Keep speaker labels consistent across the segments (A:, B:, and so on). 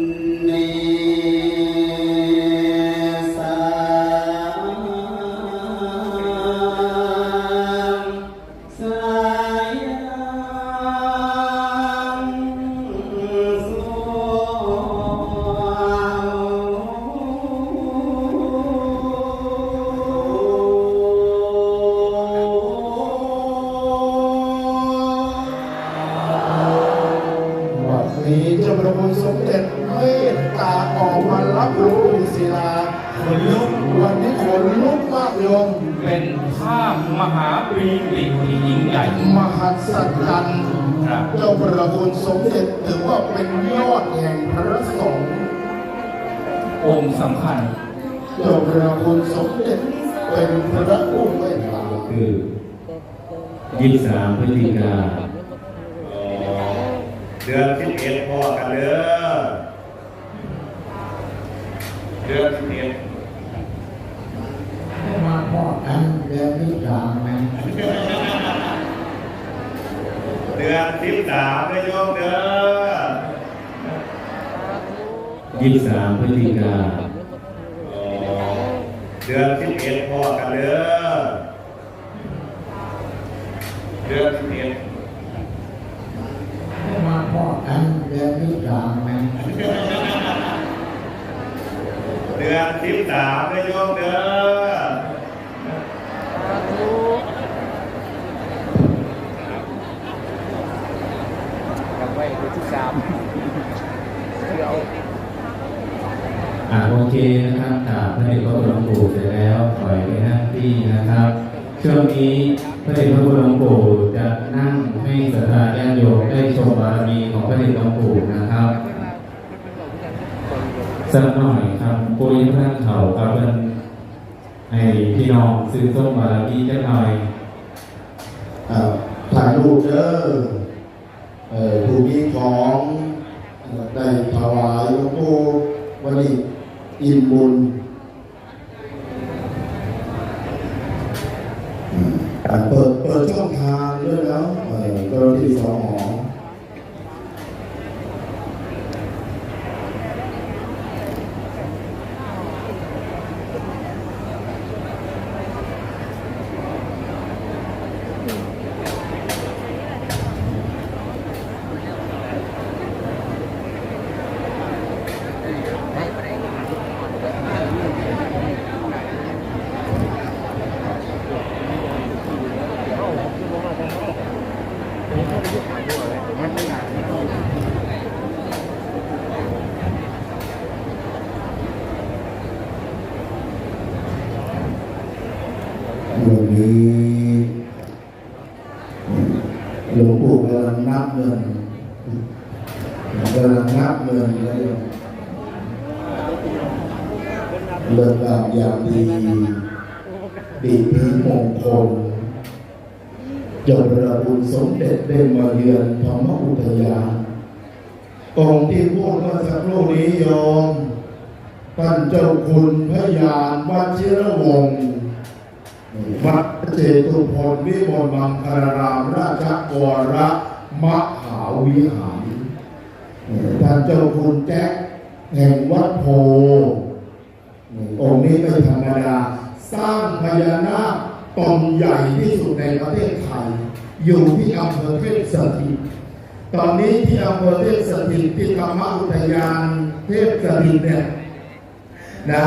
A: Hum. ตตาออกมารับหลวงปู่ศิลา
B: ขนลุก
A: วันนี้ขนลุกมากโยม
B: เป็นภาพมหาปรีติที่ยิ่งใหญ่
A: มหัศจรรย์
B: ครับ
A: เจ้าพระคุณสมเด็จถือว่าเป็นยอดแห่งพระสงฆ์
B: องค์สำคัญ
A: เจ้าพระคุณสมเด็จเป็นพระผู้เมตตา
C: คือยี่สามพฤศจิกา
D: เดือนสิบเอ็ดพ่อกันเด้อเดือนสิบเอ็ด
A: มาพ่อกันเดือนที่สามนะ
D: เดือนสิบสามได้โยมเด้อ
C: ยี่สามพฤศจิกา
D: เดือนสิบเอ็ดพ่อกันเด้อเดือนสิบเอ็ด
A: มาพ่อกันเดือนที่สามนะ
D: เดือนสิบสามได้โยมเด้อ
E: กับไว้ดูที่สามเดี๋ยว
C: อ่าโอเคนะครับกราบพระเดชพระคุณหลวงปู่เสร็จแล้วถอยไปนั่งที่นะครับ ช่วงนี้พระเดชพระคุณหลวงปู่จะนั่งให้ศรัทธาญาติโยมได้ชมบารมีของพระเดชหลวงปู่นะครับ สักหน่อยครับปุยพระเขาครับเป็นให้พี่น้องซื้อส้มบารมีจักหน่อย
A: ถ่ายรูปเด้อเอ่อผู้มีของได้ถวายหลวงปู่วันนี้อิ่มบุญเปิดเปิดช่องทางด้วยแล้วเอ่อเจ้าหน้าที่สองหอ วันนี้หลวงปู่กำลังนับเงินกำลังนับเงินเลยเลิกงามยามดีดีพีมงคลจนระบุญสมเด็จได้มาเยือนธรรมอุทยานองที่พูดเมื่อสักครู่นี้โยมท่านเจ้าคุณพระยานวัชิรวงศ์ วัดเจตุพรวิมลมังคารารามราชวรมหาวิหารท่านเจ้าคุณแจ๊คแห่งวัดโพองค์นี้ไม่ธรรมดา สร้างพญานาคตนใหญ่ที่สุดในประเทศไทย อยู่ที่อำเภอเทพสถิตตอนนี้ที่อำเภอเทพสถิตที่ธรรมอุทยานเทพสถิตเนี่ยนะ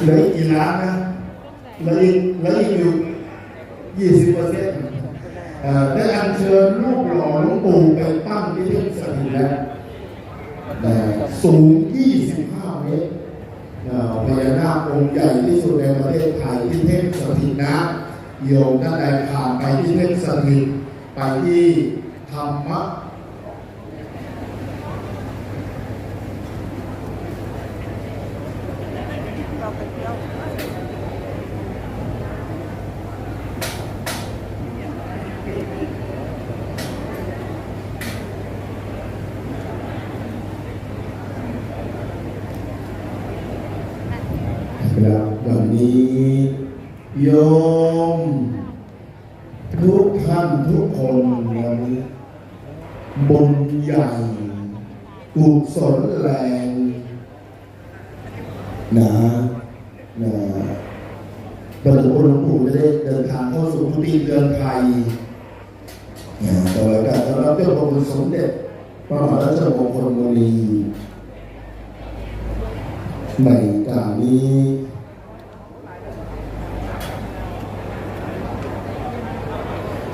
A: เหลืออีกกี่ล้านนะ แล้วอีกแล้วอีกอยู่ยี่สิบเปอร์เซ็นต์ได้อัญเชิญรูปหล่อหลวงปู่ไปตั้งที่เทพสถิตแล้วแต่สูง 25 เมตรพญานาคองค์ใหญ่ที่สุดในประเทศไทยที่เทพสถิตนะโยมท่านใดผ่านไปที่เทพสถิตไปที่ธรรมะ ครับวั นี้โยม ทุกท่านทุกคนวันนี้บุญใหญ่กุศลแรงนะนะพระหลวงปู่ได้เดินทางเข้าสู่กุฏิเรือนไทยนะต่อไปกันสำหรับเจ้าพระคุณสมเด็จพระมหาราชมงคลมุนีในการนี้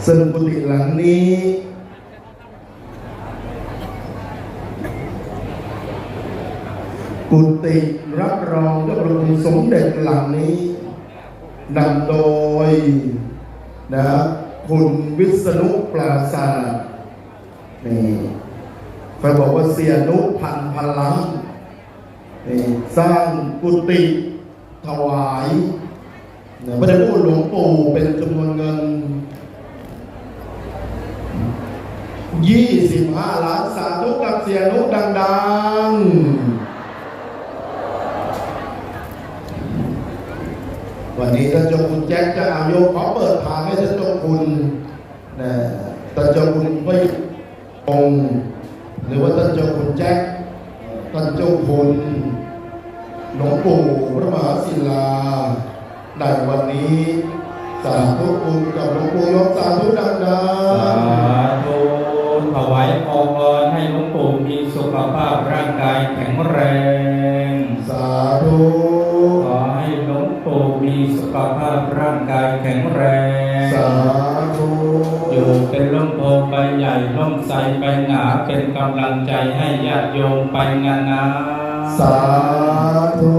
A: ซึ่งกุฏิหลังนี้ กุฏิรับรองเจ้าพระคุณสมเด็จหลังนี้นำโดยนะคุณวิษณุปราศาสนี่ใครบอกว่าเสียนุพันพลังนี่สร้างกุฏิถวายนะพระเดชพระคุณหลวงปู่เป็นจำนวนเงิน ยี่สิบห้าล้านสาธุกับเสียนุดังๆวันนี้ท่านเจ้าคุณแจ็คจะอายกขอเปิดทางให้ท่านเจ้าคุณนะท่านเจ้าคุณไม่องหรือว่าท่านเจ้าคุณแจ็คท่านเจ้าคุณหลวงปู่พระมหาศิลาในวันนี้สาธุคุณกับหลวงปู่ยกสาธุดัง
B: สา บใหญ่ร่มใสไปหนาเป็นกำลังใจให้ญาติโยมไปงานนา
A: สาธุ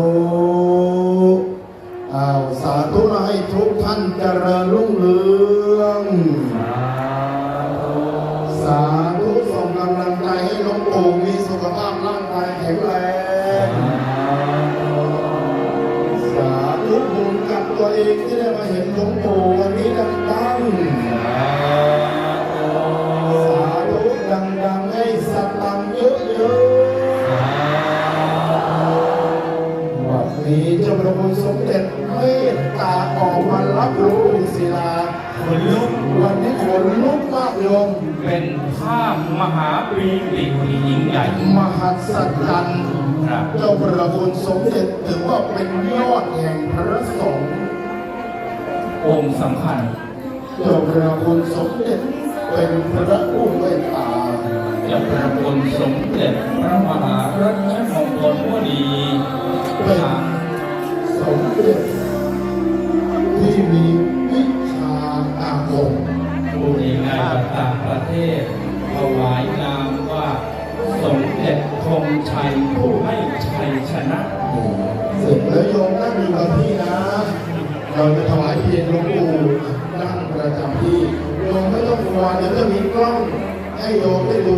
A: อ้าวสาธุให้ทุกท่านเจริญรุ่งเรืองสาธุส่งกำลังใจให้หลวงปู่มีสุขภาพร่างกายแข็งแรงสาธุบุญกับตัวเองที่ได้มาเห็นหลวงปู่ หาป
B: รีดีที่ยิ่งใหญ่
A: มหัศจรรย์
B: ครับ
A: เจ้าพระคุณสมเด็จถือว่าเป็นยอดแห่งพระสงฆ์
B: องค์สำคัญ
A: เจ้าพระคุณสมเด็จเป็นพระผู้เมตตา
B: จะประคุณสมเด็จพระมหารัชมงคลวดี
A: เป็น
B: ทาง
A: สมเด็จที่มีวิชาอาคม
B: ผู้ในงานต่างประเทศ วายนามว่าสมเด็จธงชัยผู้ให้ชัยชนะ
A: เสร็จแล้วโยมนั่งอยู่กับที่นะ เราจะถวายเพียงหลวงปู่นั่งประจำที่โยมไม่ต้องกลัวเดี๋ยวจะมีกล้องให้โยมได้ดู